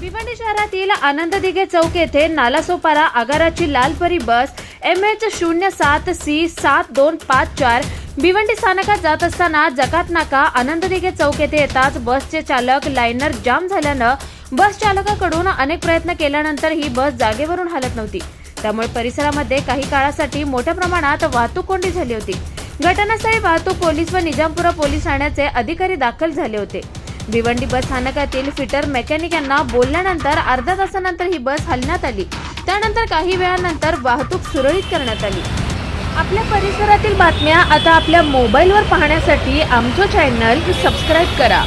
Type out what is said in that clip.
भिवंडी शहरातील आनंद दिघे चौक येथे नालासोपारा आगाराची लालपरी बस एम एच शून्य सात सी सात दोन पाच चार भिवंडी स्थानकात जात असताना जकात नाका आनंद दिघे चौक येथे येताच बसचे चालक लाईनर जाम झाल्यानं बस चालकाकडून अनेक प्रयत्न केल्यानंतर ही बस जागेवरून हलत नव्हती. त्यामुळे परिसरामध्ये काही काळासाठी मोठ्या प्रमाणात वाहतूक कोंडी झाली होती. घटनास्थळी वाहतूक पोलीस व निजामपुरा पोलीस ठाण्याचे अधिकारी दाखल झाले होते. भिवंडी बस स्थानकातील फिटर मेकॅनिक यांना बोलल्यानंतर अर्ध्या तासानंतर ही बस हलण्यात आली. त्यानंतर काही वेळानंतर वाहतूक सुरळीत करण्यात आली. आपल्या परिसरातील बातम्या आता आपल्या मोबाईलवर पाहण्यासाठी आमचं चॅनल सबस्क्राईब करा.